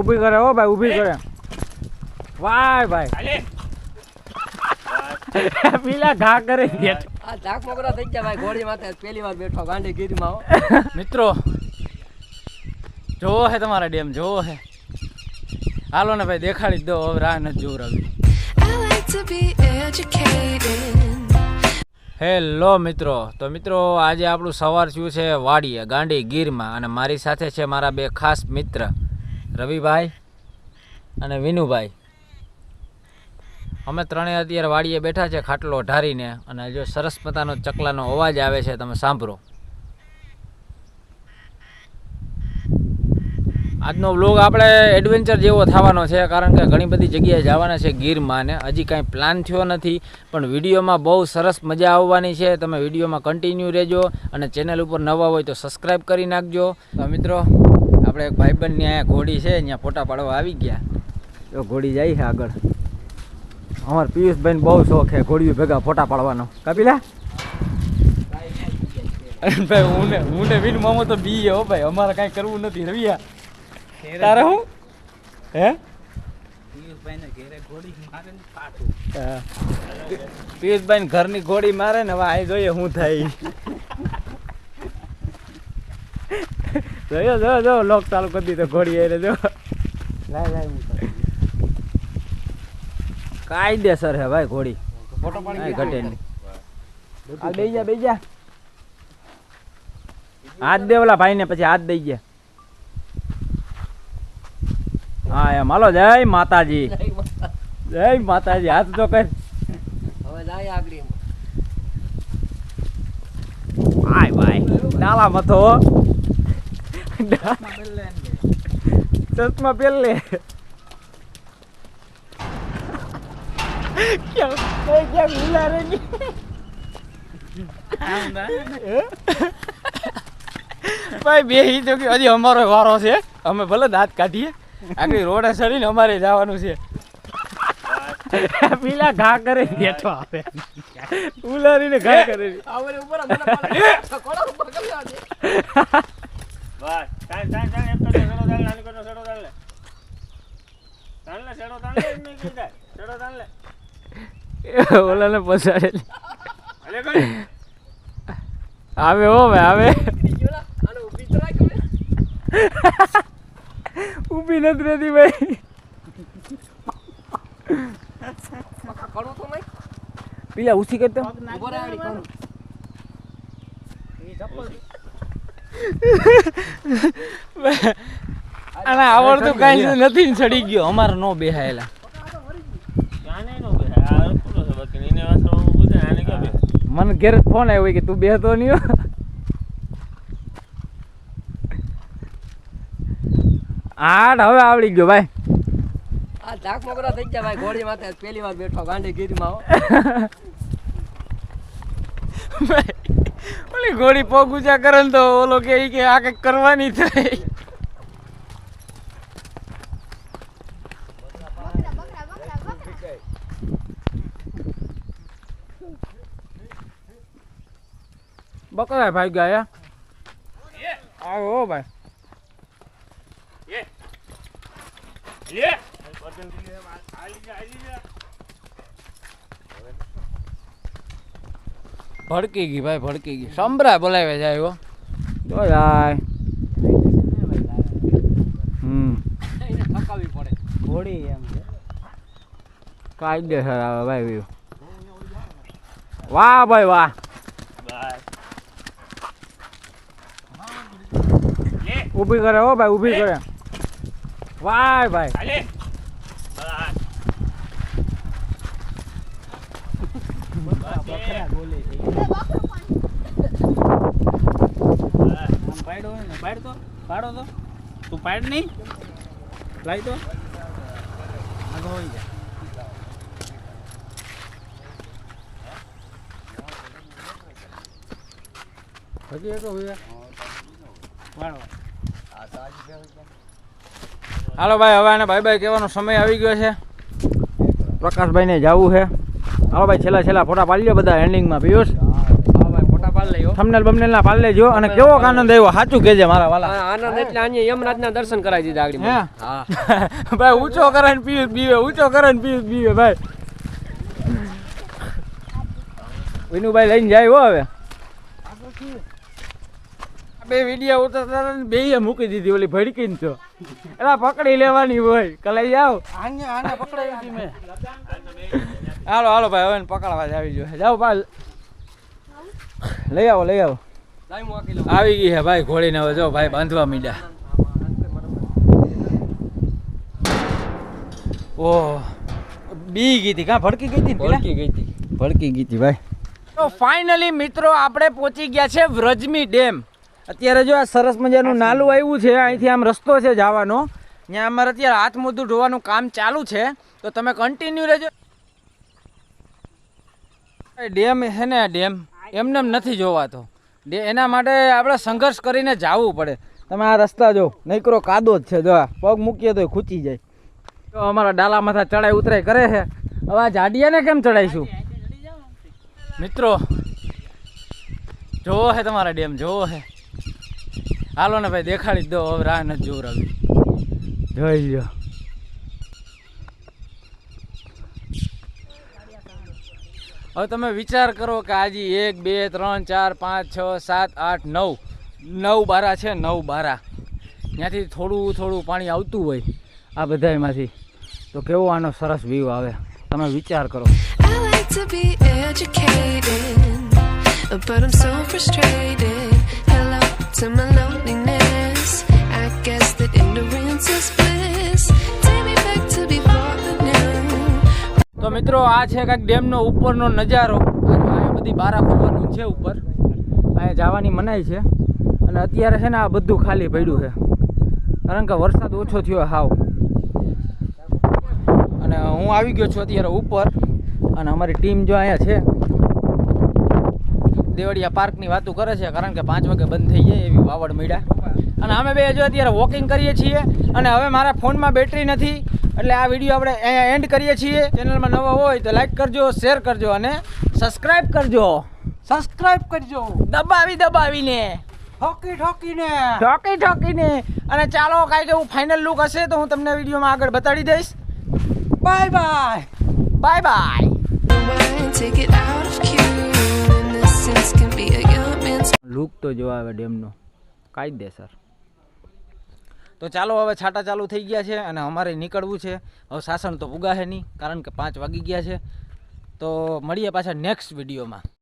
ઊભી કરે હો ભાઈ ઊભી કરે. વાય ભાઈ. પીલા ઘા કરે આ મોકરા થઈ ગયા ભાઈ ઘોડી માથે પહેલી વાર બેઠો ગાંડી ગીરમાં મિત્રો જોવો હે તમારા ડેમ જોવો હે. હાલો ને ભાઈ દેખાડી દો હવે રાહ નથી be educated. હેલો મિત્રો તો મિત્રો આજે આપણું સવાર થયું છે વાડીએ ગાંડી ગીરમાં અને મારી સાથે છે મારા બે ખાસ મિત્ર. રવિભાઈ અને વિનુભાઈ. અમે ત્રણેય અત્યારે વાડીએ બેઠા છે ખાટલો ઢારીને અને જો સરસ મતાનો ચકલાનો અવાજ આવે છે, તમે સાંભળો. આજનો વ્લોગ આપણે એડવેન્ચર જેવો થવાનો છે, કારણ કે ઘણી બધી જગ્યાએ જવાના છે ગીરમાં ને હજી કાંઈ પ્લાન થયો નથી, પણ વિડીયોમાં બહુ સરસ મજા આવવાની છે. તમે વિડીયોમાં કન્ટિન્યુ રહેજો અને ચેનલ ઉપર નવા હોય તો સબસ્ક્રાઈબ કરી નાખજો. મિત્રો આપણે એક ભાઈબંધની અહીંયા ઘોડી છે અહીંયા ફોટા પાડવા આવી ગયા. જો ઘોડી જાય છે આગળ. અમાર પિયુષભાઈને બહુ શોખ છે ઘોડીઓ ભેગા ફોટા પાડવાનો. કપિલા? ભાઈ હું ને હું ને વિન મામો તો બી હો ભાઈ. અમારે કાંઈ કરવું નથી. રવિયા તારે હું? હે? પિયુષભાઈ ઘરની ઘોડી મારે ને હવે આ જોઈએ શું થાય. જોયો જો જો લોક ચાલુ કરી દીધો ઘોડી એને જો. લાય લાય કાયદેસર હે ભાઈ ઘોડી. કાંઈ ઘટે નહીં. આ દઈ જા દઈ હાથ દે ઓલા ભાઈને પછી હાથ દઈ ગયા હા એમ. હાલો જય માતાજી. જય માતાજી. હાથ તો કર. હવે જાય આગળ આય ભાઈ ડાલા મથો ચશ્મા પહેર લે ક્યાં ક્યાં ભૂલા રે ભાઈ બે હી તો કે હજી અમારો વારો છે. અમે ભલે દાંત કાઢીએ. આગળ રોડે ચડીને અમારે જવાનું છે. પીલા ઘા કરે બેઠો આવે ઉલારીને ઘા કરે. ઉપર બસ. ચાલ ચાલ ચાલ એક તો સેડો ચાલ નાની કરતો સેડો ચાલ લે. ચાલ લે સેડો ચાલ લે નહીં કીધા સેડો ચાલ લે. ઓલાને પસાડે અલે કઈ આવે હો ભાઈ આવે. ઊભી નથી રહેતી ભાઈ. પેલા ઉછી કરતો ઊભો રહે આડી કરું અને આવડતું કાંઈ નથી ને ચડી ગયો. અમારે નો બેહાયેલા. મને ઘેર ફોન આવ્યો કે તું બેહતો નહીં હો. આઠ હવે આવડી ગયો ભાઈ. આ ઝાક મોકરા થઈ ગયા ભાઈ ઘોડી માથે પહેલી વાર બેઠો ગાંડી ગીરીમાં હો ઓલી ઘોડી પગ ઊંચા કરે તો ઓલો કે કે આ કંઈક કરવાની થઈ બકરા ભાઈ ગયા આવો ભાઈ લે લે આલી જા આલી જા ભડકી ગઈ ભાઈ ભડકી ગઈ. સંભળા બોલાવે જાય હો. જો જાય. હમ. થકાવી પડે. ઘોડી એમ કાયદેસર આવે ભાઈ વ્યૂ. વાહ ભાઈ વાહ. બસ ઊભી કરે હો ભાઈ ઊભી કરે. વાહ ભાઈ આલે બસ પાડો ને પાડ તો પાડો તો. તું પાડ નહીં. લાવી તો આગળ હોઈ જા. હજી એક હોય હાલો ભાઈ, હવે આને બાય બાય કહેવાનો સમય આવી ગયો છે. પ્રકાશભાઈને જવું છે. હાલો ભાઈ છેલ્લા છેલ્લા ફોટા પાડી લો બધા હેન્ડિંગમાં પિયુષ હા ભાઈ મોટા પાડ લઈ હો થંબનેલ બમનેલ ના પાલ લેજો અને કેવો આનંદ આવ્યો? સાચું કહેજે મારા વાલા. આનંદ એટલે અહીંયા યમરાજના દર્શન કરાવી દીધા આગળ હા? ભાઈ ઊંચો કરે ને પિયુષ બીવે ઊંચો કરે ને પિયુષ બીવે ભાઈ. વિનુભાઈ લઈને જાય હો હવે. બે વીડિયો ઉતરતા હતા ને મૂકી દીધી ઓલી ભડકીને તો. એલા પકડી લેવાની હોય કલાઈ જાવ હાલો હાલો ભાઈ હવે પકડવા જ આવી જોઈએ જાઓ ભાઈ લઈ આવો લઈ આવો. આવી ગઈ હે ભાઈ ઘોડીને હવે જો ભાઈ બાંધવા મીડ્યા. ઓહ. બી ગઈ હતી કાં? ભડકી ગઈ હતી ભડકી ગઈ હતી. ભડકી ગઈ હતી ભાઈ. તો ફાઇનલી મિત્રો આપણે પહોંચી ગયા છે વ્રજમી ડેમ. અત્યારે જો આ સરસ મજાનું નાલું આવ્યું છે અહીંથી આમ રસ્તો છે જવાનો. ત્યાં અમારે અત્યારે હાથ મોઢું ધોવાનું કામ ચાલુ છે. તો તમે કન્ટિન્યુ રહેજો. ડેમ છે ને આ ડેમ? એમને નથી જોવાતો. એના માટે આપણે સંઘર્ષ કરીને જવું પડે. તમે આ રસ્તા જો નહીકરો કાદો જ છે જો પગ મૂકીએ તો ખૂચી જાય. તો અમારા ડાલા માથા ચડાઈ ઉતરાઈ કરે છે. હવે આ જાડિયાને કેમ ચડાઈશું મિત્રો જોવો હે તમારા ડેમ જોવો હે. હાલો ને ભાઈ દેખાડી દો હવે રાહ નથી જોવું રવિ જોઈ હવે તમે વિચાર કરો કે આજે એક બે ત્રણ ચાર પાંચ છ સાત આઠ નવ નવ બારા છે નવ બારા ત્યાંથી થોડું થોડું પાણી આવતું હોય આ બધાયમાંથી તો કેવો આનો સરસ વ્યૂ આવે તમે વિચાર કરો but I'm so frustrated. Hello to my loneliness. I guess that ignorance is bliss. તો મિત્રો, આ છે કાંઈક ડેમનો ઉપરનો નજારો. અહીંયા બધી બારા ખોલવાનું છે ઉપર. અહીંયા જવાની મનાઈ છે. અને અત્યારે છે ને આ બધું ખાલી પડ્યું છે. કારણ કે વરસાદ ઓછો થયો હાવ. અને હું આવી ગયો છું અત્યારે ઉપર. અને અમારી ટીમ જો અહીંયા છે. દેવળિયા પાર્કની વાતો કરે છે, કારણ કે પાંચ વાગે બંધ થઈ જાય એવી વાવડ મળ્યા. અને અમે બે હજુ અત્યારે વોકિંગ કરીએ છીએ અને હવે મારા ફોનમાં બેટરી નથી એટલે આ વીડિયો આપણે અહીંયા એન્ડ કરીએ છીએ. ચેનલમાં નવા હોય તો લાઈક કરજો શેર કરજો અને સબસ્ક્રાઈબ કરજો. સબસ્ક્રાઈબ કરજો. દબાવી દબાવીને. ઠોકી ઠોકીને. ઠોકી ઠોકીને. અને ચાલો કાંઈક એવું ફાઇનલ લુક હશે તો હું તમને વિડીયોમાં આગળ બતાડી દઈશ. Bye bye bye bye. Look તો જો આવે ડેમનો. કાયદેસર તો ચાલો હવે છાટા ચાલુ થઈ ગયા છે અને અમારે નીકળવું છે. હવે સાસણ તો ઉગાહે નહીં, કારણ કે પાંચ વાગી ગયા છે. તો મળીએ પાછા નેક્સ્ટ વિડીયોમાં.